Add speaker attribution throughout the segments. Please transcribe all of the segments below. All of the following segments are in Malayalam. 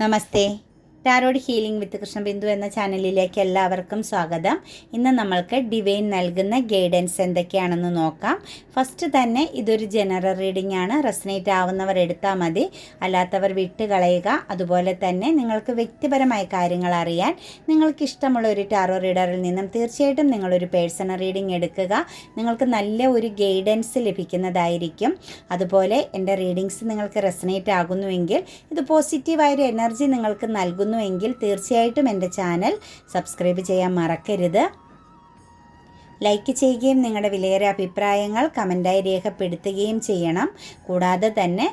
Speaker 1: नमस्ते। ടാരോഡ് ഹീലിംഗ് വിത്ത് കൃഷ്ണബിന്ദു എന്ന ചാനലിലേക്ക് എല്ലാവർക്കും സ്വാഗതം. ഇന്ന് നമ്മൾക്ക് ഡിവൈൻ നൽകുന്ന ഗൈഡൻസ് എന്തൊക്കെയാണെന്ന് നോക്കാം. ഫസ്റ്റ് തന്നെ ഇതൊരു ജനറൽ റീഡിംഗ് ആണ്. റെസനേറ്റ് ആവുന്നവർ എടുത്താൽ മതി. അല്ലാത്തവർ വിട്ട് കളയുക. അതുപോലെ തന്നെ നിങ്ങൾക്ക് വ്യക്തിപരമായ കാര്യങ്ങൾ അറിയാൻ നിങ്ങൾക്ക് ഇഷ്ടമുള്ള ഒരു ടാറോ റീഡറിൽ നിന്നും തീർച്ചയായിട്ടും നിങ്ങളൊരു പേഴ്സണൽ റീഡിംഗ് എടുക്കുക. നിങ്ങൾക്ക് നല്ല ഒരു ഗൈഡൻസ് ലഭിക്കുന്നതായിരിക്കും. അതുപോലെ എന്റെ റീഡിങ്സ് നിങ്ങൾക്ക് റെസനേറ്റ് ആകുന്നുവെങ്കിൽ ഇത് പോസിറ്റീവായൊരു എനർജി നിങ്ങൾക്ക് നൽകുന്നുവെങ്കിൽ തീർച്ചയായിട്ടും എന്റെ ചാനൽ സബ്സ്ക്രൈബ് ചെയ്യാൻ മറക്കരുത്. ലൈക്ക് ചെയ്യുകയും നിങ്ങളുടെ വിലയേറെ അഭിപ്രായങ്ങൾ കമന്റായി രേഖപ്പെടുത്തുകയും ചെയ്യണം. കൂടാതെ തന്നെ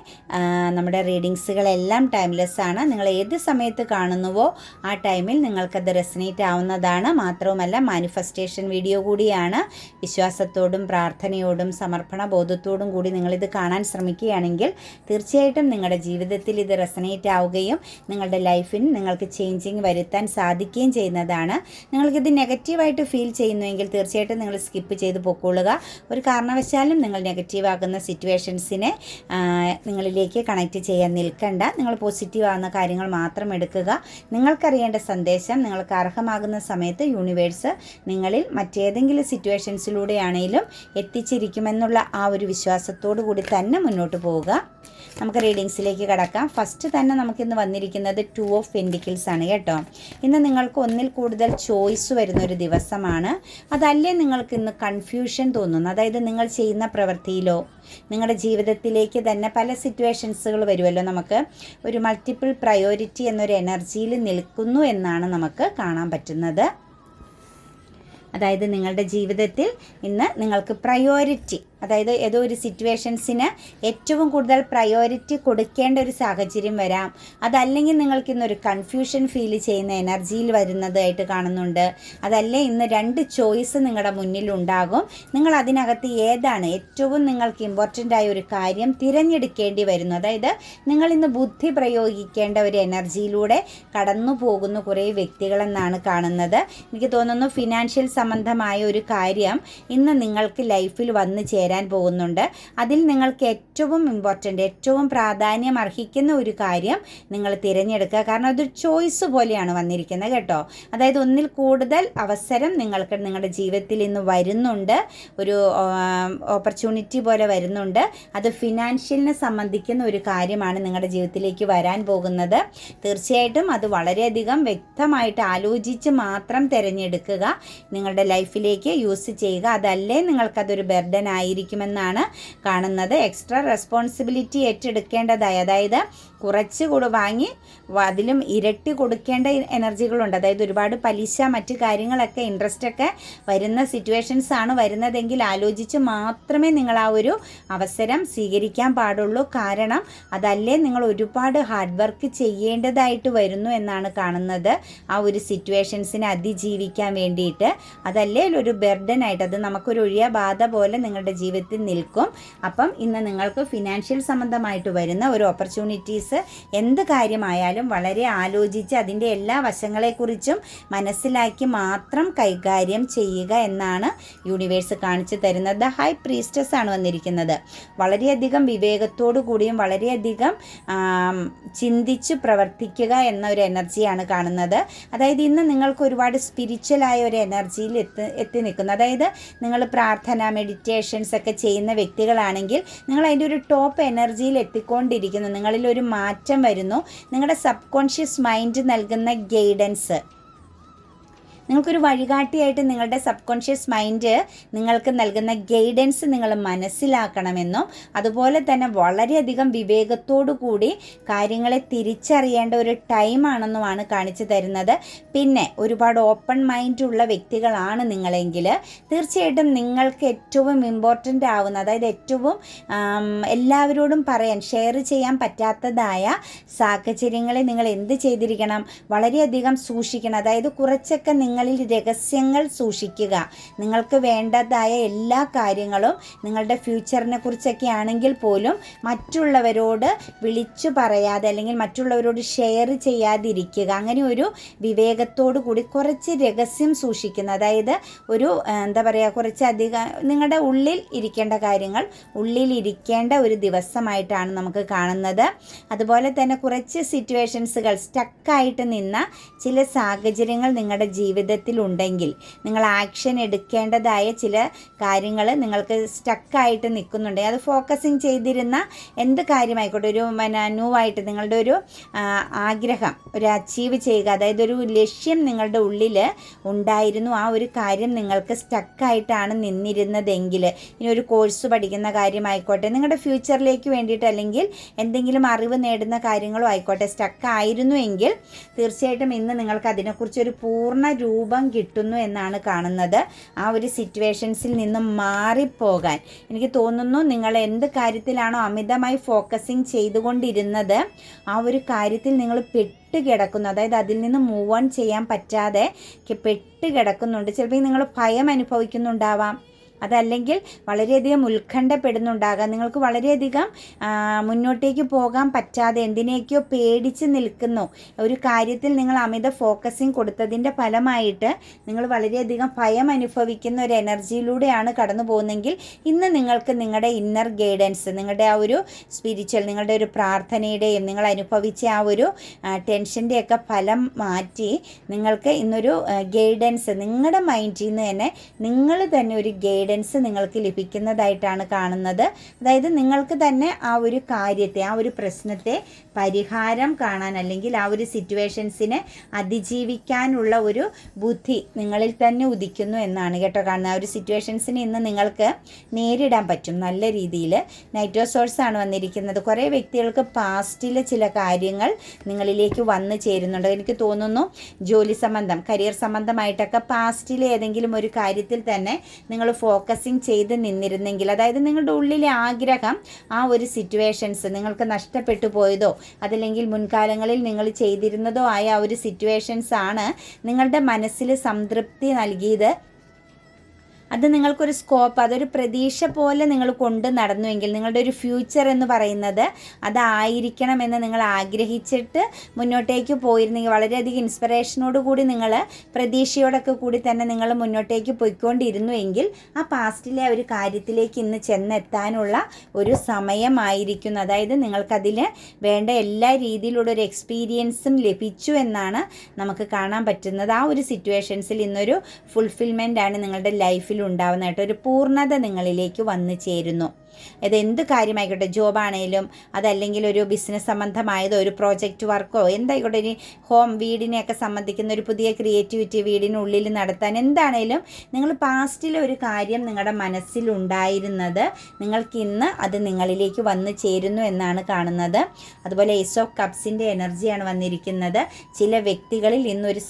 Speaker 1: നമ്മുടെ റീഡിങ്സുകളെല്ലാം ടൈംലെസ് ആണ്. നിങ്ങൾ ഏത് സമയത്ത് കാണുന്നുവോ ആ ടൈമിൽ നിങ്ങൾക്കത് റെസനേറ്റ് ആവുന്നതാണ്. മാത്രവുമല്ല മാനിഫെസ്റ്റേഷൻ വീഡിയോ കൂടിയാണ്. വിശ്വാസത്തോടും പ്രാർത്ഥനയോടും സമർപ്പണ ബോധത്തോടും കൂടി നിങ്ങളിത് കാണാൻ ശ്രമിക്കുകയാണെങ്കിൽ തീർച്ചയായിട്ടും നിങ്ങളുടെ ജീവിതത്തിൽ ഇത് റെസനേറ്റ് ആവുകയും നിങ്ങളുടെ ലൈഫിൽ നിങ്ങൾക്ക് ചേഞ്ചിങ് വരുത്താൻ സാധിക്കുകയും ചെയ്യുന്നതാണ്. നിങ്ങൾക്കിത് നെഗറ്റീവായിട്ട് ഫീൽ ചെയ്യുന്നുവെങ്കിൽ തീർച്ചയായിട്ടും നിങ്ങൾ സ്കിപ്പ് ചെയ്ത് പൊക്കോളുക. ഒരു കാരണവശാലും നിങ്ങൾ നെഗറ്റീവ് ആകുന്ന സിറ്റുവേഷൻസിനെ നിങ്ങളിലേക്ക് കണക്റ്റ് ചെയ്യാൻ നിൽക്കണ്ട. നിങ്ങൾ പോസിറ്റീവ് ആകുന്ന കാര്യങ്ങൾ മാത്രം എടുക്കുക. നിങ്ങൾക്കറിയേണ്ട സന്ദേശം നിങ്ങൾക്ക് അർഹമാകുന്ന സമയത്ത് യൂണിവേഴ്സ് നിങ്ങളിൽ മറ്റേതെങ്കിലും സിറ്റുവേഷൻസിലൂടെയാണെങ്കിലും എത്തിച്ചിരിക്കുമെന്നുള്ള ആ ഒരു വിശ്വാസത്തോടു കൂടി തന്നെ മുന്നോട്ട് പോവുക. നമുക്ക് റീഡിങ്സിലേക്ക് കടക്കാം. ഫസ്റ്റ് തന്നെ നമുക്കിന്ന് വന്നിരിക്കുന്നത് ടു ഓഫ് പെൻഡിക്കിൾസ് ആണ് കേട്ടോ. ഇന്ന് നിങ്ങൾക്ക് ഒന്നിൽ കൂടുതൽ ചോയ്സ് വരുന്ന ഒരു ദിവസമാണ്. അതല്ലേ നിങ്ങൾക്ക് ഇന്ന് കൺഫ്യൂഷൻ തോന്നുന്നു. അതായത് നിങ്ങൾ ചെയ്യുന്ന പ്രവൃത്തിയിലോ നിങ്ങളുടെ ജീവിതത്തിലേക്ക് തന്നെ പല സിറ്റുവേഷൻസുകൾ വരുമല്ലോ നമുക്ക്. ഒരു മൾട്ടിപ്പിൾ പ്രയോറിറ്റി എന്നൊരു എനർജിയിൽ നിൽക്കുന്നു എന്നാണ് നമുക്ക് കാണാൻ പറ്റുന്നത്. അതായത് നിങ്ങളുടെ ജീവിതത്തിൽ ഇന്ന് നിങ്ങൾക്ക് പ്രയോറിറ്റി അതായത് ഏതോ ഒരു സിറ്റുവേഷൻസിന് ഏറ്റവും കൂടുതൽ പ്രയോറിറ്റി കൊടുക്കേണ്ട ഒരു സാഹചര്യം വരാം. അതല്ലെങ്കിൽ നിങ്ങൾക്ക് ഇന്നൊരു കൺഫ്യൂഷൻ ഫീൽ ചെയ്യുന്ന എനർജിയിൽ വരുന്നതായിട്ട് കാണുന്നുണ്ട്. അതല്ലേ ഇന്ന് രണ്ട് ചോയ്സ് നിങ്ങളുടെ മുന്നിൽ ഉണ്ടാകും. നിങ്ങൾ അതിനകത്ത് ഏതാണ് ഏറ്റവും നിങ്ങൾക്ക് ഇമ്പോർട്ടന്റ് ആയ ഒരു കാര്യം തിരഞ്ഞെടുക്കേണ്ടി വരുന്നു. അതായത് നിങ്ങൾ ഇന്ന് ബുദ്ധി പ്രയോഗിക്കേണ്ട ഒരു എനർജിയിലൂടെ കടന്നു പോകുന്ന കുറേ വ്യക്തികളെന്നാണ് കാണുന്നത്. എനിക്ക് തോന്നുന്നു ഫിനാൻഷ്യൽ സംബന്ധമായ ഒരു കാര്യം ഇന്ന് നിങ്ങൾക്ക് ലൈഫിൽ വന്നു ചേരാൻ പോകുന്നുണ്ട്. അതിൽ നിങ്ങൾക്ക് ഏറ്റവും ഇമ്പോർട്ടന്റ് ഏറ്റവും പ്രാധാന്യം അർഹിക്കുന്ന ഒരു കാര്യം നിങ്ങൾ തിരഞ്ഞെടുക്കുക. കാരണം അതൊരു ചോയ്സ് പോലെയാണ് വന്നിരിക്കുന്നത് കേട്ടോ. അതായത് ഒന്നിൽ കൂടുതൽ അവസരം നിങ്ങൾക്ക് നിങ്ങളുടെ ജീവിതത്തിൽ ഇന്ന് വരുന്നുണ്ട്. ഒരു ഓപ്പർച്യൂണിറ്റി പോലെ വരുന്നുണ്ട്. അത് ഫിനാൻഷ്യലിനെ സംബന്ധിക്കുന്ന ഒരു കാര്യമാണ് നിങ്ങളുടെ ജീവിതത്തിലേക്ക് വരാൻ പോകുന്നത്. തീർച്ചയായിട്ടും അത് വളരെയധികം വ്യക്തമായിട്ട് ആലോചിച്ച് മാത്രം തിരഞ്ഞെടുക്കുക നിങ്ങളുടെ ലൈഫിലേക്ക് യൂസ് ചെയ്യുക. അതല്ലേ നിങ്ങൾക്കതൊരു ബർഡൻ ആയിരിക്കുമെന്നാണ് കാണുന്നത്. എക്സ്ട്രാ റെസ്പോൺസിബിലിറ്റി ഏറ്റെടുക്കേണ്ടതായി. അതായത് കുറച്ച് കൂടെ വാങ്ങി അതിലും ഇരട്ടി കൊടുക്കേണ്ട എനർജികളുണ്ട്. അതായത് ഒരുപാട് പലിശ മറ്റു കാര്യങ്ങളൊക്കെ ഇൻട്രസ്റ്റ് ഒക്കെ വരുന്ന സിറ്റുവേഷൻസ് ആണ് വരുന്നതെങ്കിൽ ആലോചിച്ച് മാത്രമേ നിങ്ങൾ ആ ഒരു അവസരം സ്വീകരിക്കാൻ പാടുള്ളൂ. കാരണം അതല്ലേ നിങ്ങൾ ഒരുപാട് ഹാർഡ് വർക്ക് ചെയ്യേണ്ടതായിട്ട് വരുന്നു എന്നാണ് കാണുന്നത് ആ ഒരു സിറ്റുവേഷൻസിനെ അതിജീവിക്കാൻ വേണ്ടിയിട്ട്. അതല്ലേ ഒരു ബെർഡൻ ആയിട്ട്. അത് നമുക്കൊരു ഒഴിയ ബാധ പോലെ നിങ്ങളുടെ ജീവിതത്തിൽ നിൽക്കും. അപ്പം ഇന്ന് നിങ്ങൾക്ക് ഫിനാൻഷ്യൽ സംബന്ധമായിട്ട് വരുന്ന ഒരു ഓപ്പർച്യൂണിറ്റീസ് എന്ത് കാര്യമായാലും വളരെ ആലോചിച്ച് അതിന്റെ എല്ലാ വശങ്ങളെക്കുറിച്ചും മനസ്സിലാക്കി മാത്രം കൈകാര്യം ചെയ്യുക എന്നാണ് യൂണിവേഴ്സ് കാണിച്ചു തരുന്നത്. ഹൈ പ്രീസ്റ്റസ് ആണ് വന്നിരിക്കുന്നത്. വളരെയധികം വിവേകത്തോടു കൂടിയും വളരെയധികം ചിന്തിച്ച് പ്രവർത്തിക്കുക എന്ന ഒരു എനർജിയാണ് കാണുന്നത്. അതായത് ഇന്ന് നിങ്ങൾക്ക് ഒരുപാട് സ്പിരിച്വലായ ഒരു എനർജിയിൽ എത്തി എത്തി നിൽക്കുന്നു. അതായത് നിങ്ങൾ പ്രാർത്ഥന മെഡിറ്റേഷൻസ് ഒക്കെ ചെയ്യുന്ന വ്യക്തികളാണെങ്കിൽ നിങ്ങൾ അതിന്റെ ഒരു ടോപ്പ് എനർജിയിൽ എത്തിക്കൊണ്ടിരിക്കുന്നു. നിങ്ങളിൽ ഒരു മാറ്റം വരുന്നു. നിങ്ങളുടെ സബ് കോൺഷ്യസ് മൈൻഡ് നൽകുന്ന ഗൈഡൻസ് നിങ്ങൾക്കൊരു വഴികാട്ടിയായിട്ട് നിങ്ങളുടെ സബ് കോൺഷ്യസ് മൈൻഡ് നിങ്ങൾക്ക് നൽകുന്ന ഗൈഡൻസ് നിങ്ങൾ മനസ്സിലാക്കണമെന്നും അതുപോലെ തന്നെ വളരെയധികം വിവേകത്തോടു കൂടി കാര്യങ്ങളെ തിരിച്ചറിയേണ്ട ഒരു ടൈമാണെന്നുമാണ് കാണിച്ചു തരുന്നത്. പിന്നെ ഒരുപാട് ഓപ്പൺ മൈൻഡ് ഉള്ള വ്യക്തികളാണ് നിങ്ങളെങ്കിൽ തീർച്ചയായിട്ടും നിങ്ങൾക്ക് ഏറ്റവും ഇമ്പോർട്ടന്റ് ആവുന്ന അതായത് ഏറ്റവും എല്ലാവരോടും പറയാൻ ഷെയർ ചെയ്യാൻ പറ്റാത്തതായ സാഹചര്യങ്ങളെ നിങ്ങൾ എന്ത് ചെയ്തിരിക്കണം? വളരെയധികം സൂക്ഷിക്കണം. അതായത് കുറച്ചൊക്കെ നിങ്ങൾ നിങ്ങളിൽ രഹസ്യങ്ങൾ സൂക്ഷിക്കുക. നിങ്ങൾക്ക് വേണ്ടതായ എല്ലാ കാര്യങ്ങളും നിങ്ങളുടെ ഫ്യൂച്ചറിനെ കുറിച്ചൊക്കെ ആണെങ്കിൽ പോലും മറ്റുള്ളവരോട് വിളിച്ചു പറയാതെ അല്ലെങ്കിൽ മറ്റുള്ളവരോട് ഷെയർ ചെയ്യാതിരിക്കുക. അങ്ങനെ ഒരു വിവേകത്തോടു കൂടി കുറച്ച് രഹസ്യം സൂക്ഷിക്കുന്ന അതായത് ഒരു എന്താ പറയുക കുറച്ച് അധികം നിങ്ങളുടെ ഉള്ളിൽ ഇരിക്കേണ്ട കാര്യങ്ങൾ ഉള്ളിൽ ഇരിക്കേണ്ട ഒരു ദിവസമായിട്ടാണ് നമുക്ക് കാണുന്നത്. അതുപോലെ തന്നെ കുറച്ച് സിറ്റുവേഷൻസുകൾ സ്റ്റക്കായിട്ട് നിന്ന ചില സാഹചര്യങ്ങൾ നിങ്ങളുടെ ജീവിതത്തിൽ ഉണ്ടെങ്കിൽ നിങ്ങൾ ആക്ഷൻ എടുക്കേണ്ടതായ ചില കാര്യങ്ങൾ നിങ്ങൾക്ക് സ്റ്റക്കായിട്ട് നിൽക്കുന്നുണ്ടെങ്കിൽ അത് ഫോക്കസിങ് ചെയ്തിരുന്ന എന്ത് കാര്യമായിക്കോട്ടെ ഒരു പിന്നെ നിങ്ങളുടെ ഒരു ആഗ്രഹം ഒരു അച്ചീവ് ചെയ്യുക അതായത് ഒരു ലക്ഷ്യം നിങ്ങളുടെ ഉള്ളിൽ ഉണ്ടായിരുന്നു ആ ഒരു കാര്യം നിങ്ങൾക്ക് സ്റ്റക്കായിട്ടാണ് നിന്നിരുന്നതെങ്കിൽ ഇനി ഒരു കോഴ്സ് പഠിക്കുന്ന കാര്യമായിക്കോട്ടെ നിങ്ങളുടെ ഫ്യൂച്ചറിലേക്ക് വേണ്ടിയിട്ട് അല്ലെങ്കിൽ എന്തെങ്കിലും അറിവ് നേടുന്ന കാര്യങ്ങളോ ആയിക്കോട്ടെ സ്റ്റക്കായിരുന്നു എങ്കിൽ തീർച്ചയായിട്ടും ഇന്ന് നിങ്ങൾക്ക് അതിനെക്കുറിച്ച് ഒരു പൂർണ രൂപം കിട്ടുന്നു എന്നാണ് കാണുന്നത്. ആ ഒരു സിറ്റുവേഷൻസിൽ നിന്നും മാറിപ്പോകാൻ. എനിക്ക് തോന്നുന്നു നിങ്ങൾ എന്ത് കാര്യത്തിലാണോ അമിതമായി ഫോക്കസിങ് ചെയ്തുകൊണ്ടിരുന്നത് ആ ഒരു കാര്യത്തിൽ നിങ്ങൾ പെട്ട് കിടക്കുന്നു അതായത് അതിൽ നിന്ന് മൂവ് ഓൺ ചെയ്യാൻ പറ്റാതെ പെട്ട് കിടക്കുന്നുണ്ട് ചിലപ്പോൾ നിങ്ങൾ ഭയം അനുഭവിക്കുന്നുണ്ടാവാം. അതല്ലെങ്കിൽ വളരെയധികം ഉത്കണ്ഠപ്പെടുന്നുണ്ടാകാം. നിങ്ങൾക്ക് വളരെയധികം മുന്നോട്ടേക്ക് പോകാൻ പറ്റാതെ എന്തിനേക്കോ പേടിച്ച് നിൽക്കുന്നു. ഒരു കാര്യത്തിൽ നിങ്ങൾ അമിത ഫോക്കസിങ് കൊടുത്തതിന്റെ ഫലമായിട്ട് നിങ്ങൾ വളരെയധികം ഭയം അനുഭവിക്കുന്ന ഒരു എനർജിയിലൂടെയാണ് കടന്നു പോകുന്നതെങ്കിൽ ഇന്ന് നിങ്ങൾക്ക് നിങ്ങളുടെ ഇന്നർ ഗൈഡൻസ് നിങ്ങളുടെ ആ ഒരു സ്പിരിച്വൽ നിങ്ങളുടെ ഒരു പ്രാർത്ഥനയുടെയും നിങ്ങൾ അനുഭവിച്ച ആ ഒരു ടെൻഷന്റെയൊക്കെ ഫലം മാറ്റി നിങ്ങൾക്ക് ഇന്നൊരു ഗൈഡൻസ് നിങ്ങളുടെ മൈൻഡിൽ നിന്ന് തന്നെ നിങ്ങൾ തന്നെ ഒരു ഗൈഡൻസ് നിങ്ങൾക്ക് ലഭിക്കുന്നതായിട്ടാണ് കാണുന്നത്. അതായത് നിങ്ങൾക്ക് തന്നെ ആ ഒരു കാര്യത്തെ ആ ഒരു പ്രശ്നത്തെ പരിഹാരം കാണാൻ അല്ലെങ്കിൽ ആ ഒരു സിറ്റുവേഷൻസിനെ അതിജീവിക്കാനുള്ള ഒരു ബുദ്ധി നിങ്ങളിൽ തന്നെ ഉദിക്കുന്നു എന്നാണ് കേട്ടോ കാണുന്നത്. ആ ഒരു സിറ്റുവേഷൻസിനെ ഇന്ന് നിങ്ങൾക്ക് നേരിടാൻ പറ്റും നല്ല രീതിയിൽ. നൈട്രോ സോഴ്സ് ആണ് വന്നിരിക്കുന്നത്. കുറേ വ്യക്തികൾക്ക് പാസ്റ്റിൽ ചില കാര്യങ്ങൾ നിങ്ങളിലേക്ക് വന്നു ചേരുന്നുണ്ട്. എനിക്ക് തോന്നുന്നു ജോലി സംബന്ധം കരിയർ സംബന്ധമായിട്ടൊക്കെ പാസ്റ്റിലെ ഏതെങ്കിലും ഒരു കാര്യത്തിൽ തന്നെ നിങ്ങൾ ഫോക്കസിങ് ചെയ്ത് നിന്നിരുന്നെങ്കിൽ അതായത് നിങ്ങളുടെ ഉള്ളിലെ ആഗ്രഹം ആ ഒരു സിറ്റുവേഷൻസ് നിങ്ങൾക്ക് നഷ്ടപ്പെട്ടു പോയതോ അതല്ലെങ്കിൽ മുൻകാലങ്ങളിൽ നിങ്ങൾ ചെയ്തിരുന്നതോ ആയ ആ ഒരു സിറ്റുവേഷൻസ് ആണ് നിങ്ങളുടെ മനസ്സിൽ സംതൃപ്തി നൽകിയത്. അത് നിങ്ങൾക്കൊരു സ്കോപ്പ് അതൊരു പ്രതീക്ഷ പോലെ നിങ്ങൾ കൊണ്ട് നടന്നുവെങ്കിൽ നിങ്ങളുടെ ഒരു ഫ്യൂച്ചർ എന്ന് പറയുന്നത് അതായിരിക്കണമെന്ന് നിങ്ങൾ ആഗ്രഹിച്ചിട്ട് മുന്നോട്ടേക്ക് പോയിരുന്നെങ്കിൽ വളരെയധികം ഇൻസ്പിറേഷനോട് കൂടി നിങ്ങൾ പ്രതീക്ഷയോടൊക്കെ കൂടി തന്നെ നിങ്ങൾ മുന്നോട്ടേക്ക് പോയിക്കൊണ്ടിരുന്നുവെങ്കിൽ ആ പാസ്റ്റിലെ ഒരു കാര്യത്തിലേക്ക് ഇന്ന് ചെന്നെത്താനുള്ള ഒരു സമയമായിരിക്കുന്നു. അതായത് നിങ്ങൾക്കതിൽ വേണ്ട എല്ലാ രീതിയിലുള്ള ഒരു എക്സ്പീരിയൻസും ലഭിച്ചു എന്നാണ് നമുക്ക് കാണാൻ പറ്റുന്നത്. ആ ഒരു സിറ്റുവേഷൻസിൽ ഇന്നൊരു ഫുൾഫിൽമെന്റ് ആണ് നിങ്ങളുടെ ലൈഫിൽ ഉണ്ടാവുന്നതായിട്ട് ഒരു പൂർണത നിങ്ങളിലേക്ക് വന്നു ചേരുന്നു. ഇത് എന്ത് കാര്യമായിക്കോട്ടെ ജോബാണേലും അതല്ലെങ്കിൽ ഒരു ബിസിനസ് സംബന്ധമായതോ ഒരു പ്രോജക്റ്റ് വർക്കോ എന്തായിക്കോട്ടെ ഇനി ഹോം വീടിനെയൊക്കെ സംബന്ധിക്കുന്ന ഒരു പുതിയ ക്രിയേറ്റിവിറ്റി വീടിനുള്ളിൽ നടത്താൻ എന്താണേലും നിങ്ങൾ പാസ്റ്റിലെ ഒരു കാര്യം നിങ്ങളുടെ മനസ്സിലുണ്ടായിരുന്നത് നിങ്ങൾക്കിന്ന് അത് നിങ്ങളിലേക്ക് വന്നു ചേരുന്നു എന്നാണ് കാണുന്നത്. അതുപോലെ ഏസ് ഓഫ് കപ്സിന്റെ എനർജിയാണ് വന്നിരിക്കുന്നത്. ചില വ്യക്തികളിൽ ഇന്നൊരു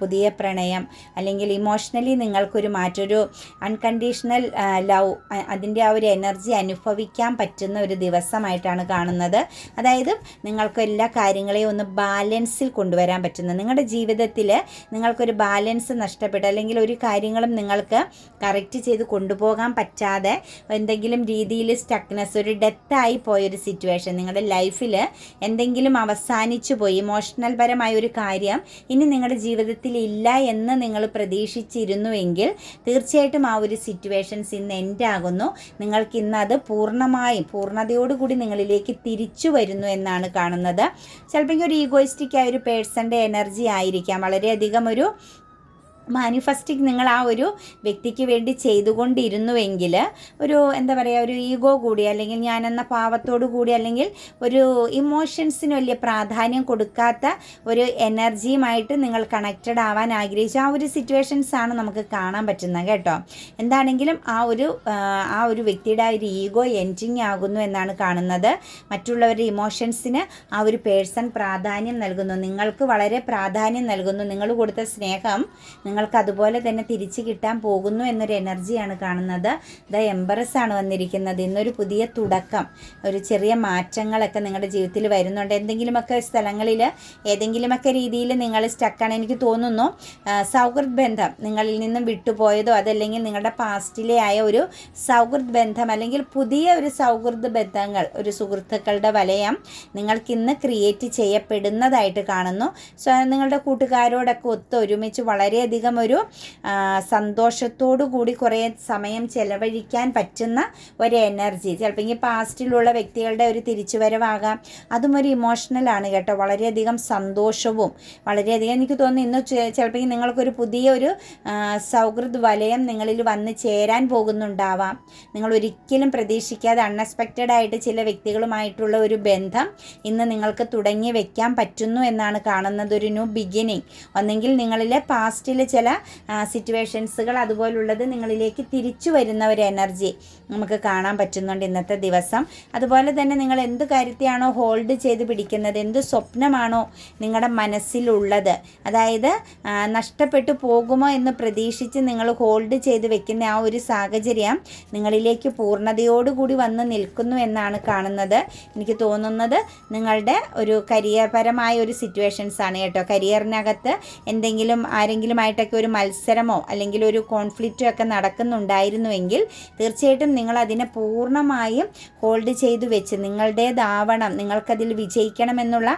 Speaker 1: പുതിയ പ്രണയം അല്ലെങ്കിൽ ഇമോഷണലി നിങ്ങൾക്കൊരു മാറ്റൊരു അൺകണ്ടീഷണൽ ലവ് അതിന്റെ ആ ഒരു എനർജി അനുഭവിക്കാൻ പറ്റുന്ന ഒരു ദിവസമായിട്ടാണ് കാണുന്നത്. അതായത് നിങ്ങൾക്ക് എല്ലാ കാര്യങ്ങളെയും ഒന്ന് ബാലൻസിൽ കൊണ്ടുവരാൻ പറ്റുന്ന നിങ്ങളുടെ ജീവിതത്തിൽ നിങ്ങൾക്കൊരു ബാലൻസ് നഷ്ടപ്പെട്ട അല്ലെങ്കിൽ ഒരു കാര്യങ്ങളും നിങ്ങൾക്ക് കറക്റ്റ് ചെയ്ത് കൊണ്ടുപോകാൻ പറ്റാതെ എന്തെങ്കിലും രീതിയിൽ സ്റ്റക്നെസ് ഒരു ഡെത്തായി പോയൊരു സിറ്റുവേഷൻ നിങ്ങളുടെ ലൈഫിൽ എന്തെങ്കിലും അവസാനിച്ചു പോയി ഇമോഷണൽ പരമായ ഒരു കാര്യം ഇനി നിങ്ങളുടെ ജീവിതത്തിൽ ഇല്ല എന്ന് നിങ്ങൾ പ്രതീക്ഷിച്ചിരുന്നുവെങ്കിൽ തീർച്ചയായിട്ടും ആ ഒരു സിറ്റുവേഷൻസ് ഇന്ന് എൻഡ് ആകുന്നു. നിങ്ങൾക്ക് ഇന്ന് അത് പൂർണമായും പൂർണതയോടുകൂടി നിങ്ങളിലേക്ക് തിരിച്ചു വരുന്നു എന്നാണ് കാണുന്നത്. ചിലപ്പോൾ ഒരു ഈഗോയിസ്റ്റിക് ആയ ഒരു പേഴ്സന്റെ എനർജി ആയിരിക്കാം. വളരെയധികം ഒരു മാനിഫെസ്റ്റിംഗ് നിങ്ങൾ ആ ഒരു വ്യക്തിക്ക് വേണ്ടി ചെയ്തുകൊണ്ടിരുന്നുവെങ്കിൽ ഒരു എന്താ പറയുക ഒരു ഈഗോ കൂടി അല്ലെങ്കിൽ ഞാനെന്ന പാവത്തോടു കൂടി അല്ലെങ്കിൽ ഒരു ഇമോഷൻസിന് വലിയ പ്രാധാന്യം കൊടുക്കാത്ത ഒരു എനർജിയുമായിട്ട് നിങ്ങൾ കണക്റ്റഡ് ആവാൻ ആഗ്രഹിച്ച ആ ഒരു സിറ്റുവേഷൻസ് ആണ് നമുക്ക് കാണാൻ പറ്റുന്നത് കേട്ടോ. എന്താണെങ്കിലും ആ ഒരു ആ, ഒരു വ്യക്തിയുടെ ആ ഒരു ഈഗോ എന്റിങ് ആകുന്നു എന്നാണ് കാണുന്നത്. മറ്റുള്ളവരുടെ ഇമോഷൻസിന് ആ ഒരു പേഴ്സൺ പ്രാധാന്യം നൽകുന്നു. നിങ്ങൾക്ക് വളരെ പ്രാധാന്യം നൽകുന്നു. നിങ്ങൾ കൊടുത്ത സ്നേഹം നിങ്ങൾ നിങ്ങൾക്ക് അതുപോലെ തന്നെ തിരിച്ചു കിട്ടാൻ പോകുന്നു എന്നൊരു എനർജിയാണ് കാണുന്നത്. ദ എംബറസ് ആണ് വന്നിരിക്കുന്നത്. ഇന്നൊരു പുതിയ തുടക്കം. ഒരു ചെറിയ മാറ്റങ്ങളൊക്കെ നിങ്ങളുടെ ജീവിതത്തിൽ വരുന്നുണ്ട്. എന്തെങ്കിലുമൊക്കെ സ്ഥലങ്ങളിൽ ഏതെങ്കിലുമൊക്കെ രീതിയിൽ നിങ്ങൾ സ്റ്റക്കാണ് എനിക്ക് തോന്നുന്നു സൗഹൃദ ബന്ധം നിങ്ങളിൽ നിന്നും വിട്ടുപോയതോ അതല്ലെങ്കിൽ നിങ്ങളുടെ പാസ്റ്റിലെ ആയ ഒരു സൗഹൃദ ബന്ധം അല്ലെങ്കിൽ പുതിയ ഒരു സൗഹൃദ ബന്ധങ്ങൾ ഒരു സുഹൃത്തുക്കളുടെ വലയം നിങ്ങൾക്ക് ഇന്ന് ക്രിയേറ്റ് ചെയ്യപ്പെടുന്നതായിട്ട് കാണുന്നു. സോ നിങ്ങളുടെ കൂട്ടുകാരോടൊക്കെ ഒത്തൊരുമിച്ച് വളരെയധികം ഒരു സന്തോഷത്തോടു കൂടി കുറേ സമയം ചെലവഴിക്കാൻ പറ്റുന്ന ഒരു എനർജി. ചിലപ്പോൾ ഈ പാസ്റ്റിലുള്ള വ്യക്തികളുടെ ഒരു തിരിച്ചുവരവാകാം. അതും ഒരു ഇമോഷണലാണ് കേട്ടോ. വളരെയധികം സന്തോഷവും വളരെയധികം എനിക്ക് തോന്നുന്നു ഇന്ന് ചിലപ്പോൾ നിങ്ങൾക്കൊരു പുതിയ ഒരു സൗഹൃദ വലയം നിങ്ങളിൽ വന്ന് ചേരാൻ പോകുന്നുണ്ടാവാം. നിങ്ങൾ ഒരിക്കലും പ്രതീക്ഷിക്കാതെ അൺഎക്സ്പെക്റ്റഡ് ആയിട്ട് ചില വ്യക്തികളുമായിട്ടുള്ള ഒരു ബന്ധം ഇന്ന് നിങ്ങൾക്ക് തുടങ്ങി വെക്കാൻ പറ്റുന്നു എന്നാണ് കാണുന്നത്. ഒരു ന്യൂ ബിഗിനിങ്. ഒന്നെങ്കിൽ നിങ്ങളിലെ പാസ്റ്റിലെ ചില സിറ്റുവേഷൻസുകൾ അതുപോലുള്ളത് നിങ്ങളിലേക്ക് തിരിച്ചു വരുന്ന ഒരു എനർജി നമുക്ക് കാണാൻ പറ്റുന്നുണ്ട് ഇന്നത്തെ ദിവസം. അതുപോലെ തന്നെ നിങ്ങൾ എന്ത് കാര്യത്തെയാണോ ഹോൾഡ് ചെയ്ത് പിടിക്കുന്നത് എന്ത് സ്വപ്നമാണോ നിങ്ങളുടെ മനസ്സിലുള്ളത്. അതായത് നഷ്ടപ്പെട്ടു പോകുമോ എന്ന് പ്രതീക്ഷിച്ച് നിങ്ങൾ ഹോൾഡ് ചെയ്ത് വെക്കുന്ന ആ ഒരു സാഹചര്യം നിങ്ങളിലേക്ക് പൂർണതയോടുകൂടി വന്ന് നിൽക്കുന്നു എന്നാണ് കാണുന്നത്. എനിക്ക് തോന്നുന്നത് നിങ്ങളുടെ ഒരു കരിയർപരമായ ഒരു സിറ്റുവേഷൻസ് ആണ് കേട്ടോ. കരിയറിനകത്ത് എന്തെങ്കിലും ആരെങ്കിലുമായിട്ടൊക്കെ ഒരു മത്സരമോ അല്ലെങ്കിൽ ഒരു കോൺഫ്ലിക്റ്റോ ഒക്കെ നടക്കുന്നുണ്ടായിരുന്നുവെങ്കിൽ തീർച്ചയായിട്ടും നിങ്ങൾ അതിനെ പൂർണമായും ഹോൾഡ് ചെയ്തു വെച്ച് നിങ്ങളുടേതാവണം നിങ്ങൾക്കതിൽ വിജയിക്കണമെന്നുള്ള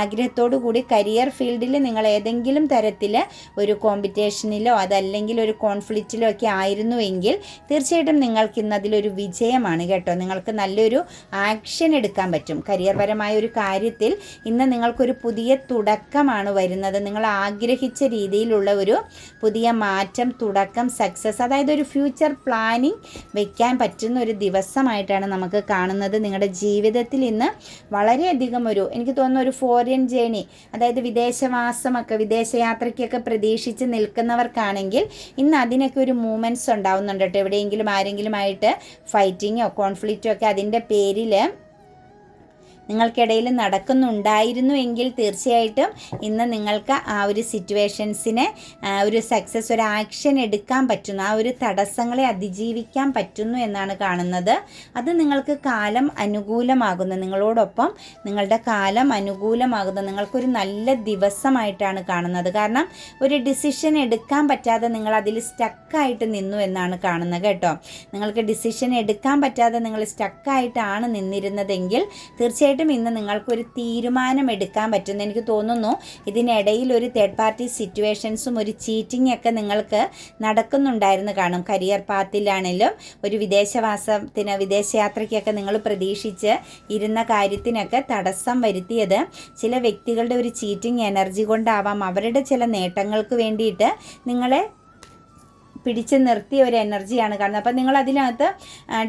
Speaker 1: ആഗ്രഹത്തോടു കൂടി കരിയർ ഫീൽഡിൽ നിങ്ങൾ ഏതെങ്കിലും തരത്തിൽ ഒരു കോമ്പറ്റീഷനിലോ അതല്ലെങ്കിൽ ഒരു കോൺഫ്ലിക്റ്റിലോ ഒക്കെ ആയിരുന്നുവെങ്കിൽ തീർച്ചയായിട്ടും നിങ്ങൾക്ക് ഇന്ന് അതിലൊരു വിജയമാണ് കേട്ടോ. നിങ്ങൾക്ക് നല്ലൊരു ആക്ഷൻ എടുക്കാൻ പറ്റും. കരിയർപരമായ ഒരു കാര്യത്തിൽ ഇന്ന് നിങ്ങൾക്കൊരു പുതിയ തുടക്കമാണ് വരുന്നത്. നിങ്ങൾ ആഗ്രഹിച്ച രീതിയിലുള്ള ഒരു പുതിയ മാറ്റം തുടക്കം സക്സസ് അതായത് ഒരു ഫ്യൂച്ചർ പ്ലാനിങ് വയ്ക്കാൻ പറ്റുന്ന ഒരു ദിവസമായിട്ടാണ് നമുക്ക് കാണുന്നത്. നിങ്ങളുടെ ജീവിതത്തിൽ ഇന്ന് വളരെയധികം ഒരു എനിക്ക് തോന്നുന്ന ഒരു ഫോറിൻ ജേണി അതായത് വിദേശവാസമൊക്കെ വിദേശയാത്രയ്ക്കൊക്കെ പ്രതീക്ഷിച്ച് നിൽക്കുന്നവർക്കാണെങ്കിൽ ഇന്ന് അതിനൊക്കെ ഒരു മൂമെന്റ്സ് ഉണ്ടാവുന്നുണ്ട് കേട്ടോ. എവിടെയെങ്കിലും ആരെങ്കിലുമായിട്ട് ഫൈറ്റിങ്ങോ കോൺഫ്ലിക്റ്റോ ഒക്കെ അതിന്റെ പേരിൽ നിങ്ങൾക്കിടയിൽ നടക്കുന്നുണ്ടായിരുന്നു എങ്കിൽ തീർച്ചയായിട്ടും ഇന്ന് നിങ്ങൾക്ക് ആ ഒരു സിറ്റുവേഷൻസിനെ ഒരു സക്സസ് ഒരു ആക്ഷൻ എടുക്കാൻ പറ്റുന്നു ആ ഒരു തടസ്സങ്ങളെ അതിജീവിക്കാൻ പറ്റുന്നു എന്നാണ് കാണുന്നത്. അത് നിങ്ങൾക്ക് കാലം അനുകൂലമാകുന്നു. നിങ്ങളോടൊപ്പം നിങ്ങളുടെ കാലം അനുകൂലമാകുന്നു. നിങ്ങൾക്കൊരു നല്ല ദിവസമായിട്ടാണ് കാണുന്നത്. കാരണം ഒരു ഡിസിഷൻ എടുക്കാൻ പറ്റാതെ നിങ്ങൾ അതിൽ സ്റ്റക്കായിട്ട് നിന്നു എന്നാണ് കാണുന്നത് കേട്ടോ. നിങ്ങൾക്ക് ഡിസിഷൻ എടുക്കാൻ പറ്റാതെ നിങ്ങൾ സ്റ്റക്കായിട്ടാണ് നിന്നിരുന്നതെങ്കിൽ തീർച്ചയായിട്ടും തീർച്ചയായിട്ടും ഇന്ന് നിങ്ങൾക്കൊരു തീരുമാനം എടുക്കാൻ പറ്റുമെന്ന് എനിക്ക് തോന്നുന്നു. ഇതിനിടയിൽ ഒരു തേർഡ് പാർട്ടി സിറ്റുവേഷൻസും ഒരു ചീറ്റിംഗ് ഒക്കെ നിങ്ങൾക്ക് നടക്കുന്നുണ്ടായിരുന്നു കാണും. കരിയർ പാത്തിലാണെങ്കിലും ഒരു വിദേശവാസത്തിന് വിദേശയാത്രയ്ക്കൊക്കെ നിങ്ങൾ പ്രതീക്ഷിച്ച് ഇരുന്ന കാര്യത്തിനൊക്കെ തടസ്സം വരുത്തിയത് ചില വ്യക്തികളുടെ ഒരു ചീറ്റിംഗ് എനർജി കൊണ്ടാവാം. അവരുടെ ചില നേട്ടങ്ങൾക്ക് വേണ്ടിയിട്ട് നിങ്ങളെ പിടിച്ച് നിർത്തിയ ഒരു എനർജിയാണ് കാണുന്നത്. അപ്പം നിങ്ങൾ അതിനകത്ത്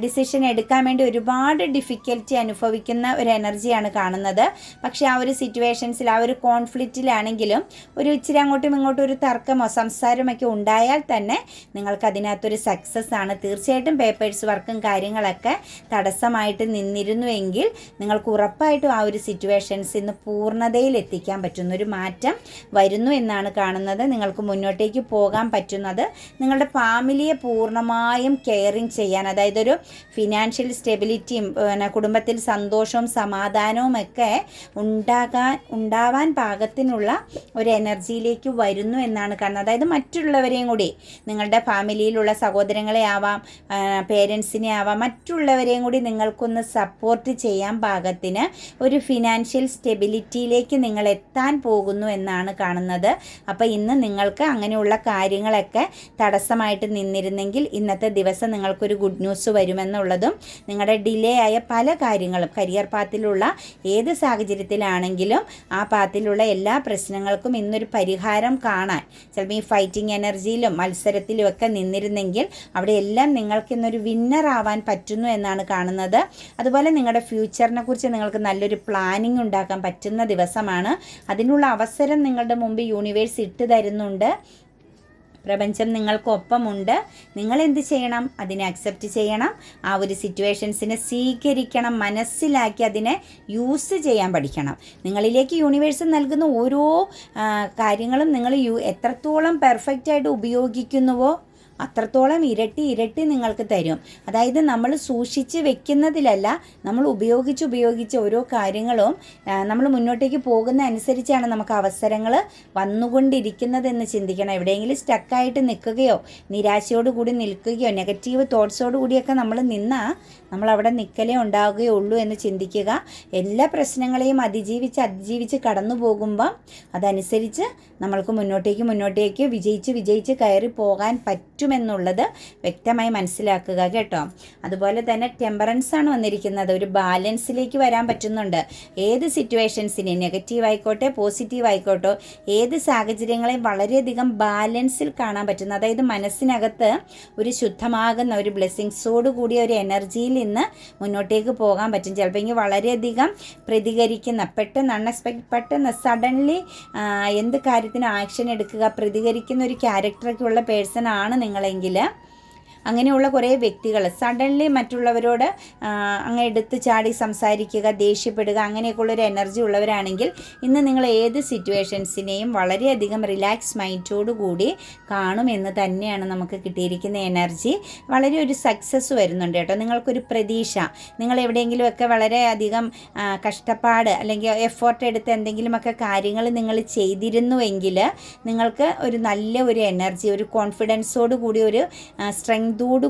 Speaker 1: ഡിസിഷൻ എടുക്കാൻ വേണ്ടി ഒരുപാട് ഡിഫിക്കൽറ്റി അനുഭവിക്കുന്ന ഒരു എനർജിയാണ് കാണുന്നത്. പക്ഷേ ആ ഒരു സിറ്റുവേഷൻസിൽ ആ ഒരു കോൺഫ്ലിക്റ്റിലാണെങ്കിലും ഒരു ഇച്ചിരി അങ്ങോട്ടും ഇങ്ങോട്ടും ഒരു തർക്കമോ സംസാരമൊക്കെ ഉണ്ടായാൽ തന്നെ നിങ്ങൾക്ക് അതിനകത്തൊരു സക്സസ് ആണ്. തീർച്ചയായിട്ടും പേപ്പേഴ്സ് വർക്കും കാര്യങ്ങളൊക്കെ തടസ്സമായിട്ട് നിന്നിരുന്നുവെങ്കിൽ നിങ്ങൾക്ക് ഉറപ്പായിട്ടും ആ ഒരു സിറ്റുവേഷൻസ് ഇന്ന് പൂർണതയിൽ എത്തിക്കാൻ പറ്റുന്ന ഒരു മാറ്റം വരുന്നു എന്നാണ് കാണുന്നത്. നിങ്ങൾക്ക് മുന്നോട്ടേക്ക് പോകാൻ പറ്റുന്നത്. നിങ്ങളുടെ ഫാമിലിയെ പൂർണമായും കെയറിങ് ചെയ്യാൻ അതായത് ഒരു ഫിനാൻഷ്യൽ സ്റ്റെബിലിറ്റിയും പിന്നെ കുടുംബത്തിൽ സന്തോഷവും സമാധാനവും ഒക്കെ ഉണ്ടാകാൻ ഉണ്ടാവാൻ പാകത്തിനുള്ള ഒരു എനർജിയിലേക്ക് വരുന്നു എന്നാണ് കാരണം അതായത് മറ്റുള്ളവരെയും കൂടി നിങ്ങളുടെ ഫാമിലിയിലുള്ള സഹോദരങ്ങളെ ആവാം പേരൻസിനെ ആവാം മറ്റുള്ളവരെയും കൂടി നിങ്ങൾക്കൊന്ന് സപ്പോർട്ട് ചെയ്യാൻ പാകത്തിന് ഒരു ഫിനാൻഷ്യൽ സ്റ്റെബിലിറ്റിയിലേക്ക് നിങ്ങൾ എത്താൻ പോകുന്നു എന്നാണ് കാണുന്നത്. അപ്പോൾ ഇന്ന് നിങ്ങൾക്ക് അങ്ങനെയുള്ള കാര്യങ്ങളൊക്കെ തടസ്സം തടസ്സമായിട്ട് നിന്നിരുന്നെങ്കിൽ ഇന്നത്തെ ദിവസം നിങ്ങൾക്കൊരു ഗുഡ് ന്യൂസ് വരുമെന്നുള്ളതും നിങ്ങളുടെ ഡിലേ ആയ പല കാര്യങ്ങളും കരിയർ പാത്തിലുള്ള ഏത് സാഹചര്യത്തിലാണെങ്കിലും ആ പാത്തിലുള്ള എല്ലാ പ്രശ്നങ്ങൾക്കും ഇന്നൊരു പരിഹാരം കാണാൻ ചിലപ്പോൾ ഈ ഫൈറ്റിംഗ് എനർജിയിലും മത്സരത്തിലും ഒക്കെ നിന്നിരുന്നെങ്കിൽ അവിടെ എല്ലാം നിങ്ങൾക്ക് ഇന്നൊരു വിന്നർ ആവാൻ പറ്റുന്നു എന്നാണ് കാണുന്നത്. അതുപോലെ നിങ്ങളുടെ ഫ്യൂച്ചറിനെ കുറിച്ച് നിങ്ങൾക്ക് നല്ലൊരു പ്ലാനിങ് ഉണ്ടാക്കാൻ പറ്റുന്ന ദിവസമാണ്. അതിനുള്ള അവസരം നിങ്ങളുടെ മുമ്പ് യൂണിവേഴ്സ് ഇട്ട് തരുന്നുണ്ട്. പ്രപഞ്ചം നിങ്ങൾക്കൊപ്പമുണ്ട്. നിങ്ങൾ എന്ത് ചെയ്യണം? അതിനെ അക്സെപ്റ്റ് ചെയ്യണം. ആ ഒരു സിറ്റുവേഷൻസിനെ സ്വീകരിക്കണം. മനസ്സിലാക്കി അതിനെ യൂസ് ചെയ്യാൻ പഠിക്കണം. നിങ്ങളിലേക്ക് യൂണിവേഴ്സ് നൽകുന്ന ഓരോ കാര്യങ്ങളും നിങ്ങൾ യു എത്രത്തോളം പെർഫെക്റ്റായിട്ട് ഉപയോഗിക്കുന്നുവോ അത്രത്തോളം ഇരട്ടി ഇരട്ടി നിങ്ങൾക്ക് തരും. അതായത് നമ്മൾ സൂക്ഷിച്ച് വെക്കുന്നതിലല്ല നമ്മൾ ഉപയോഗിച്ച് ഉപയോഗിച്ച് ഓരോ കാര്യങ്ങളും നമ്മൾ മുന്നോട്ടേക്ക് പോകുന്ന അനുസരിച്ചാണ് നമുക്ക് അവസരങ്ങൾ വന്നുകൊണ്ടിരിക്കുന്നതെന്ന് ചിന്തിക്കണം. എവിടെയെങ്കിലും സ്റ്റക്കായിട്ട് നിൽക്കുകയോ നിരാശയോട് കൂടി നിൽക്കുകയോ നെഗറ്റീവ് തോട്ട്സോട് കൂടിയൊക്കെ നമ്മൾ നിന്നാൽ നമ്മൾ അവിടെ നിൽക്കലേ ഉണ്ടാവുകയുള്ളൂ എന്ന് ചിന്തിക്കുക. എല്ലാ പ്രശ്നങ്ങളെയും അതിജീവിച്ച് അതിജീവിച്ച് കടന്നു പോകുമ്പം അതനുസരിച്ച് നമ്മൾക്ക് മുന്നോട്ടേക്ക് മുന്നോട്ടേക്ക് വിജയിച്ച് വിജയിച്ച് കയറി പോകാൻ പറ്റുമെന്നുള്ളത് വ്യക്തമായി മനസ്സിലാക്കുക കേട്ടോ. അതുപോലെ തന്നെ ടെമ്പറൻസ് ആണ് വന്നിരിക്കുന്നത്. ഒരു ബാലൻസിലേക്ക് വരാൻ പറ്റുന്നുണ്ട്. ഏത് സിറ്റുവേഷൻസിനെ നെഗറ്റീവ് ആയിക്കോട്ടെ പോസിറ്റീവ് ആയിക്കോട്ടെ ഏത് സാഹചര്യങ്ങളെയും വളരെയധികം ബാലൻസിൽ കാണാൻ പറ്റുന്നു. അതായത് മനസ്സിനകത്ത് ഒരു ശുദ്ധമാകുന്ന ഒരു ബ്ലെസ്സിങ്സോട് കൂടിയ ഒരു എനർജിയിൽ നിന്ന് മുന്നോട്ടേക്ക് പോകാൻ പറ്റും. ചിലപ്പോൾ എങ്കിൽ വളരെയധികം പ്രതികരിക്കുന്ന പെട്ടെന്ന് അൺഎക്സ്പെക്ട് പെട്ടെന്ന് സഡൻലി എന്ത് കാര്യത്തിനും ആക്ഷൻ എടുക്കുക പ്രതികരിക്കുന്ന ഒരു ക്യാരക്ടറൊക്കെ ഉള്ള പേഴ്സൺ ആണ് നിങ്ങളെങ്കിൽ അങ്ങനെയുള്ള കുറേ വ്യക്തികൾ സഡൻലി മറ്റുള്ളവരോട് അങ്ങ് എടുത്ത് ചാടി സംസാരിക്കുക ദേഷ്യപ്പെടുക അങ്ങനെയൊക്കെയുള്ളൊരു എനർജി ഉള്ളവരാണെങ്കിൽ ഇന്ന് നിങ്ങൾ ഏത് സിറ്റുവേഷൻസിനെയും വളരെയധികം റിലാക്സ് മൈൻഡോടു കൂടി കാണുമെന്ന് തന്നെയാണ് നമുക്ക് കിട്ടിയിരിക്കുന്ന എനർജി. വളരെ ഒരു സക്സസ് വരുന്നുണ്ട് കേട്ടോ. നിങ്ങൾക്കൊരു പ്രതീക്ഷ. നിങ്ങൾ എവിടെയെങ്കിലുമൊക്കെ വളരെയധികം കഷ്ടപ്പാട് അല്ലെങ്കിൽ എഫേർട്ട് എടുത്ത് എന്തെങ്കിലുമൊക്കെ കാര്യങ്ങൾ നിങ്ങൾ ചെയ്തിരുന്നുവെങ്കിൽ നിങ്ങൾക്ക് ഒരു നല്ല ഒരു എനർജി ഒരു കോൺഫിഡൻസോട് കൂടി ഒരു സ്ട്രെങ്തോട്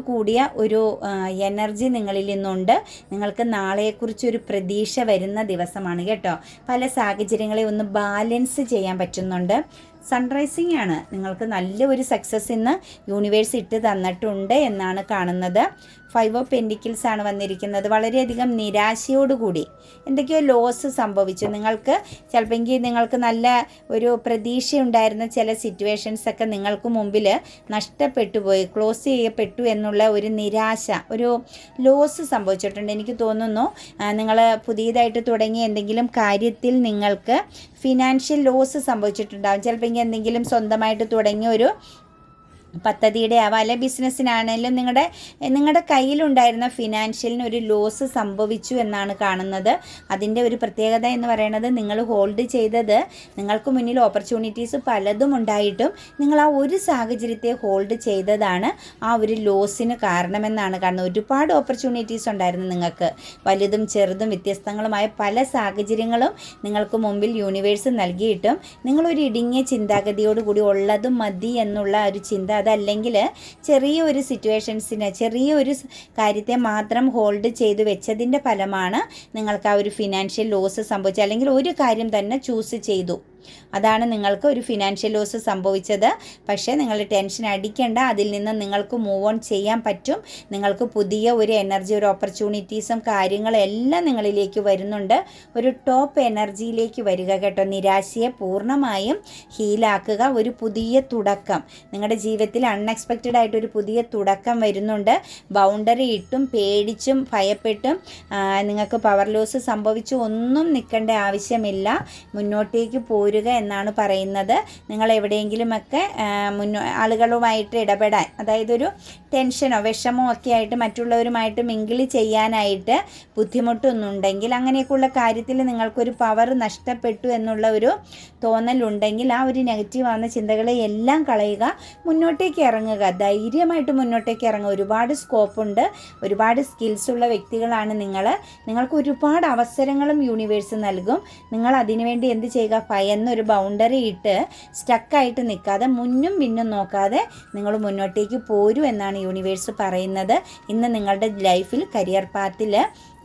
Speaker 1: കൂടിയ ഒരു എനർജി നിങ്ങളിൽ നിന്നുണ്ട്. നിങ്ങൾക്ക് നാളെക്കുറിച്ച് ഒരു പ്രതീക്ഷ വരുന്ന ദിവസമാണ് കേട്ടോ. പല സാഹചര്യങ്ങളെ ഒന്ന് ബാലൻസ് ചെയ്യാൻ പറ്റുന്നുണ്ട്. സൺറൈസിംഗ് ആണ്. നിങ്ങൾക്ക് നല്ല ഒരു സക്സസ് ഇന്ന് യൂണിവേഴ്സ് ഇട്ട് തന്നിട്ടുണ്ട് എന്നാണ് കാണുന്നത്. ഫൈവ് ഓഫ് പെൻഡിക്കിൾസ് ആണ് വന്നിരിക്കുന്നത്. വളരെയധികം നിരാശയോടുകൂടി എന്തൊക്കെയോ ലോസ് സംഭവിച്ചു. നിങ്ങൾക്ക് ചിലപ്പോൾ നിങ്ങൾക്ക് നല്ല ഒരു പ്രതീക്ഷ ഉണ്ടായിരുന്ന ചില സിറ്റുവേഷൻസ് ഒക്കെ നിങ്ങൾക്ക് മുമ്പിൽ നഷ്ടപ്പെട്ടു പോയി ക്ലോസ് ചെയ്യപ്പെട്ടു എന്നുള്ള ഒരു നിരാശ ഒരു ലോസ് സംഭവിച്ചിട്ടുണ്ട്. എനിക്ക് തോന്നുന്നു നിങ്ങൾ പുതിയതായിട്ട് തുടങ്ങിയ എന്തെങ്കിലും കാര്യത്തിൽ നിങ്ങൾക്ക് ഫിനാൻഷ്യൽ ലോസ് സംഭവിച്ചിട്ടുണ്ടാകും ചിലപ്പോൾ എന്തെങ്കിലും സ്വന്തമായിട്ട് തുടങ്ങിയ ഒരു പദ്ധതിയുടെ ആവാം അല്ലെ ബിസിനസ്സിനാണെങ്കിലും നിങ്ങളുടെ നിങ്ങളുടെ കയ്യിലുണ്ടായിരുന്ന ഫിനാൻഷ്യലിന് ഒരു ലോസ് സംഭവിച്ചു എന്നാണ് കാണുന്നത്. അതിന്റെ ഒരു പ്രത്യേകത എന്ന് പറയുന്നത് നിങ്ങൾ ഹോൾഡ് ചെയ്തത് നിങ്ങൾക്ക് മുന്നിൽ ഓപ്പർച്യൂണിറ്റീസ് പലതും ഉണ്ടായിട്ടും നിങ്ങൾ ആ ഒരു സാഹചര്യത്തെ ഹോൾഡ് ചെയ്തതാണ് ആ ഒരു ലോസിന് കാരണമെന്നാണ് കാണുന്നത്. ഒരുപാട് ഓപ്പർച്യൂണിറ്റീസ് ഉണ്ടായിരുന്നു നിങ്ങൾക്ക്. വലുതും ചെറുതും വ്യത്യസ്തങ്ങളുമായ പല സാഹചര്യങ്ങളും നിങ്ങൾക്ക് മുമ്പിൽ യൂണിവേഴ്സ് നൽകിയിട്ടും നിങ്ങളൊരു ഇടുങ്ങിയ ചിന്താഗതിയോടുകൂടി ഉള്ളത് മതി എന്നുള്ള ഒരു ചിന്ത അതല്ലെങ്കിൽ ചെറിയ ഒരു സിറ്റുവേഷൻസിന് ചെറിയ ഒരു കാര്യത്തെ മാത്രം ഹോൾഡ് ചെയ്ത് വെച്ചതിന്റെ ഫലമാണ് നിങ്ങൾക്ക് ആ ഒരു ഫിനാൻഷ്യൽ ലോസ് സംഭവിച്ചത്. അല്ലെങ്കിൽ ഒരു കാര്യം തന്നെ ചൂസ് ചെയ്തു. അതാണ് നിങ്ങൾക്ക് ഒരു ഫിനാൻഷ്യൽ ലോസ് സംഭവിച്ചത്. പക്ഷേ നിങ്ങൾ ടെൻഷൻ അടിക്കേണ്ട. അതിൽ നിന്ന് നിങ്ങൾക്ക് മൂവ് ഓൺ ചെയ്യാൻ പറ്റും. നിങ്ങൾക്ക് പുതിയ ഒരു എനർജി ഒരു ഓപ്പർച്യൂണിറ്റീസും കാര്യങ്ങളും എല്ലാം നിങ്ങളിലേക്ക് വരുന്നുണ്ട്. ഒരു ടോപ്പ് എനർജിയിലേക്ക് വരിക കേട്ടോ. നിരാശയെ പൂർണമായും ഹീലാക്കുക ഒരു പുതിയ തുടക്കം. നിങ്ങളുടെ ജീവിതത്തിൽ അൺഎക്സ്പെക്റ്റഡ് ആയിട്ട് ഒരു പുതിയ തുടക്കം വരുന്നുണ്ട്. ബൗണ്ടറി ഇട്ടും പേടിച്ചും ഭയപ്പെട്ടും നിങ്ങൾക്ക് പവർ ലോസ് സംഭവിച്ചു. ഒന്നും നിൽക്കേണ്ട ആവശ്യമില്ല. മുന്നോട്ടേക്ക് പോരുക എന്നാണ് പറയുന്നത്. നിങ്ങൾ എവിടെയെങ്കിലുമൊക്കെ മുന്നോ ആളുകളുമായിട്ട് ഇടപെടാൻ അതായത് ഒരു ടെൻഷനോ വിഷമോ ഒക്കെ ആയിട്ട് മറ്റുള്ളവരുമായിട്ട് മിങ്കിൾ ചെയ്യാനായിട്ട് ബുദ്ധിമുട്ടൊന്നുണ്ടെങ്കിൽ അങ്ങനെയൊക്കെയുള്ള കാര്യത്തിൽ നിങ്ങൾക്കൊരു പവർ നഷ്ടപ്പെട്ടു എന്നുള്ള ഒരു തോന്നലുണ്ടെങ്കിൽ ആ ഒരു നെഗറ്റീവ് ആവുന്ന ചിന്തകളെ എല്ലാം കളയുക മുന്നോട്ടേക്ക് ഇറങ്ങുക. ധൈര്യമായിട്ട് മുന്നോട്ടേക്ക് ഇറങ്ങുക. ഒരുപാട് സ്കോപ്പുണ്ട് ഒരുപാട് സ്കിൽസ് ഉള്ള വ്യക്തികളാണ് നിങ്ങൾ നിങ്ങൾക്ക് ഒരുപാട് അവസരങ്ങളും യൂണിവേഴ്സ് നൽകും. നിങ്ങൾ അതിനുവേണ്ടി എന്ത് ചെയ്യുക? ഭയന്നൊരു ബൗണ്ടറി ഇട്ട് സ്റ്റക്കായിട്ട് നിൽക്കാതെ മുന്നും പിന്നും നോക്കാതെ നിങ്ങൾ മുന്നോട്ടേക്ക് പോരൂ എന്നാണ് യൂണിവേഴ്സ് പറയുന്നത്. ഇന്ന് നിങ്ങളുടെ ലൈഫിൽ കരിയർ പാത്തിൽ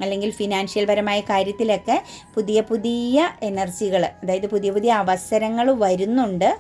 Speaker 1: അല്ലെങ്കിൽ ഫിനാൻഷ്യൽ പരമായ കാര്യത്തിലൊക്കെ പുതിയ പുതിയ എനർജികൾ അതായത് പുതിയ പുതിയ അവസരങ്ങൾ വരുന്നുണ്ട്.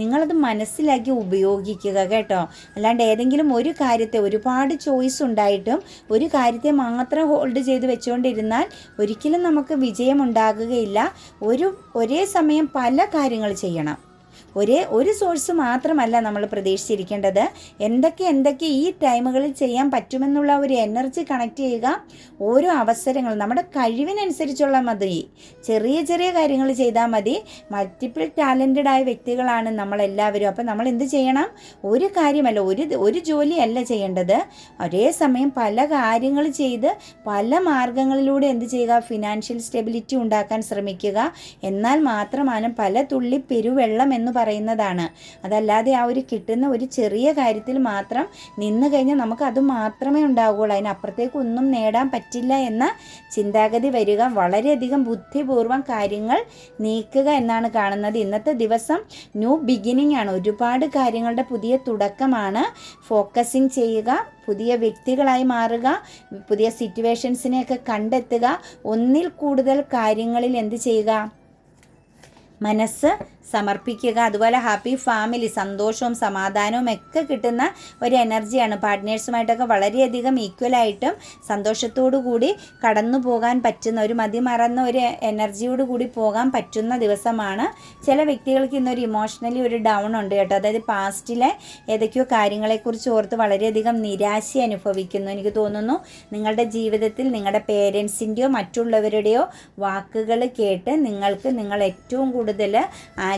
Speaker 1: നിങ്ങളത് മനസ്സിലാക്കി ഉപയോഗിക്കുക കേട്ടോ. അല്ലാണ്ട് ഏതെങ്കിലും ഒരു കാര്യത്തെ ഒരുപാട് ചോയ്സ് ഉണ്ടായിട്ടും ഒരു കാര്യത്തെ മാത്രം ഹോൾഡ് ചെയ്ത് വെച്ചുകൊണ്ടിരുന്നാൽ ഒരിക്കലും നമുക്ക് വിജയം ഉണ്ടാകുകയില്ല. ഒരു ഒരേ സമയം പല കാര്യങ്ങൾ ചെയ്യണം. ഒരേ ഒരു സോഴ്സ് മാത്രമല്ല നമ്മൾ പ്രതീക്ഷിച്ചിരിക്കേണ്ടത്. എന്തൊക്കെ എന്തൊക്കെ ഈ ടൈമുകളിൽ ചെയ്യാൻ പറ്റുമെന്നുള്ള ഒരു എനർജി കണക്ട് ചെയ്യുക ഓരോ അവസരങ്ങൾ നമ്മുടെ കഴിവിനനുസരിച്ചുള്ള മതി. ചെറിയ ചെറിയ കാര്യങ്ങൾ ചെയ്താൽ മതി. മൾട്ടിപ്പിൾ ടാലന്റഡ് ആയ വ്യക്തികളാണ് നമ്മളെല്ലാവരും. അപ്പം നമ്മൾ എന്ത് ചെയ്യണം? ഒരു കാര്യമല്ല ഒരു ഒരു ജോലിയല്ല ചെയ്യേണ്ടത്. ഒരേ സമയം പല കാര്യങ്ങൾ ചെയ്ത് പല മാർഗങ്ങളിലൂടെ എന്ത് ചെയ്യുക? ഫിനാൻഷ്യൽ സ്റ്റെബിലിറ്റി ഉണ്ടാക്കാൻ ശ്രമിക്കുക. എന്നാൽ മാത്രമാണ് പല തുള്ളി പെരുവെള്ളം എന്ന് പറയുന്നതാണ്. അതല്ലാതെ ആ ഒരു കിട്ടുന്ന ഒരു ചെറിയ കാര്യത്തിൽ മാത്രം നിന്ന് കഴിഞ്ഞാൽ നമുക്ക് അത് മാത്രമേ ഉണ്ടാവുകയുള്ളൂ. അതിനപ്പുറത്തേക്ക് ഒന്നും നേടാൻ പറ്റില്ല എന്ന ചിന്താഗതി വരിക വളരെയധികം ബുദ്ധിപൂർവം കാര്യങ്ങൾ നീക്കുക എന്നാണ് കാണുന്നത്. ഇന്നത്തെ ദിവസം ന്യൂ ബിഗിനിങ് ആണ്. ഒരുപാട് കാര്യങ്ങളുടെ പുതിയ തുടക്കമാണ്. ഫോക്കസിങ് ചെയ്യുക പുതിയ വ്യക്തികളായി മാറുക പുതിയ സിറ്റുവേഷൻസിനെയൊക്കെ കണ്ടെത്തുക ഒന്നിൽ കൂടുതൽ കാര്യങ്ങളിൽ എന്ത് ചെയ്യുക? മനസ്സ് സമർപ്പിക്കുക. അതുപോലെ ഹാപ്പി ഫാമിലി സന്തോഷവും സമാധാനവും ഒക്കെ കിട്ടുന്ന ഒരു എനർജിയാണ് പാർട്ട്നേഴ്സുമായിട്ടൊക്കെ വളരെയധികം ഈക്വലായിട്ടും സന്തോഷത്തോടു കൂടി കടന്നു പോകാൻ പറ്റുന്ന ഒരു മതിമറന്ന ഒരു എനർജിയോട് കൂടി പോകാൻ പറ്റുന്ന ദിവസമാണ്. ചില വ്യക്തികൾക്ക് ഇന്നൊരു ഇമോഷണലി ഒരു ഡൗൺ ഉണ്ട് കേട്ടോ. അതായത് പാസ്റ്റിലെ ഏതൊക്കെയോ കാര്യങ്ങളെക്കുറിച്ച് ഓർത്ത് വളരെയധികം നിരാശ അനുഭവിക്കുന്നു. എനിക്ക് തോന്നുന്നു നിങ്ങളുടെ ജീവിതത്തിൽ നിങ്ങളുടെ പേരൻസിന്റെയോ മറ്റുള്ളവരുടെയോ വാക്കുകൾ കേട്ട് നിങ്ങൾക്ക് നിങ്ങൾ ഏറ്റവും കൂടുതൽ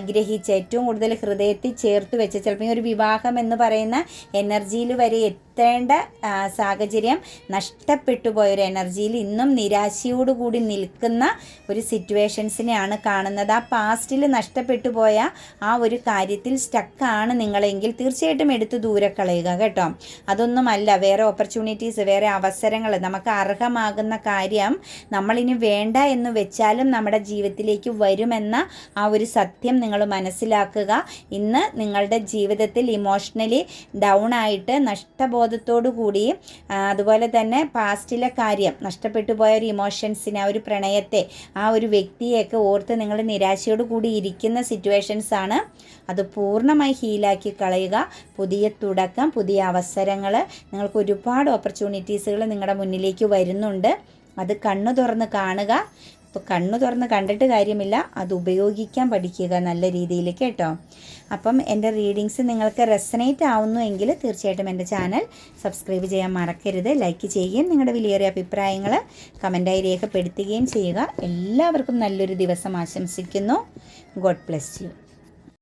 Speaker 1: ആഗ്രഹിച്ച ഏറ്റവും കൂടുതൽ ഹൃദയത്തിൽ ചേർത്ത് വെച്ച ചിലപ്പോൾ ഒരു വിവാഹം എന്ന് പറയുന്ന എനർജിയിൽ വരെ എത്തേണ്ട സാഹചര്യം നഷ്ടപ്പെട്ടു പോയൊരു എനർജിയിൽ ഇന്നും നിരാശയോടുകൂടി നിൽക്കുന്ന ഒരു സിറ്റുവേഷൻസിനെയാണ് കാണുന്നത്. ആ പാസ്റ്റിൽ നഷ്ടപ്പെട്ടു പോയ ആ ഒരു കാര്യത്തിൽ സ്റ്റക്കാണ് നിങ്ങളെങ്കിൽ തീർച്ചയായിട്ടും എടുത്ത് ദൂരെ കളയുക കേട്ടോ. അതൊന്നുമല്ല വേറെ ഓപ്പർച്യൂണിറ്റീസ് വേറെ അവസരങ്ങൾ നമുക്ക് അർഹമാകുന്ന കാര്യം നമ്മളിനി വേണ്ട എന്ന് വെച്ചാലും നമ്മുടെ ജീവിതത്തിലേക്ക് വരുമെന്ന ആ ഒരു സത്യം നിങ്ങൾ മനസ്സിലാക്കുക. ഇന്ന് നിങ്ങളുടെ ജീവിതത്തിൽ ഇമോഷണലി ഡൗൺ ആയിട്ട് നഷ്ടബോധത്തോടു കൂടി അതുപോലെ തന്നെ പാസ്റ്റിലെ കാര്യം നഷ്ടപ്പെട്ടു പോയ ഒരു ഇമോഷൻസിനെ ആ ഒരു പ്രണയത്തെ ആ ഒരു വ്യക്തിയെയൊക്കെ ഓർത്ത് നിങ്ങൾ നിരാശയോട് കൂടി ഇരിക്കുന്ന സിറ്റുവേഷൻസ് ആണ്. അത് പൂർണമായി ഹീലാക്കി കളയുക. പുതിയ തുടക്കം പുതിയ അവസരങ്ങൾ നിങ്ങൾക്ക് ഒരുപാട് ഓപ്പർച്യൂണിറ്റീസുകൾ നിങ്ങളുടെ മുന്നിലേക്ക് വരുന്നുണ്ട്. അത് കണ്ണു തുറന്ന് കാണുക. അപ്പോൾ കണ്ണു തുറന്ന് കണ്ടിട്ട് കാര്യമില്ല. അത് ഉപയോഗിക്കാൻ പഠിക്കുക നല്ല രീതിയിൽ കേട്ടോ. അപ്പം എന്റെ റീഡിങ്സ് നിങ്ങൾക്ക് റെസനേറ്റ് ആവുന്നു എങ്കിൽ തീർച്ചയായിട്ടും എന്റെ ചാനൽ സബ്സ്ക്രൈബ് ചെയ്യാൻ മറക്കരുത്. ലൈക്ക് ചെയ്യുകയും നിങ്ങളുടെ വിലയേറിയ അഭിപ്രായങ്ങൾ കമന്റായി രേഖപ്പെടുത്തുകയും ചെയ്യുക. എല്ലാവർക്കും നല്ലൊരു ദിവസം ആശംസിക്കുന്നു. God bless you.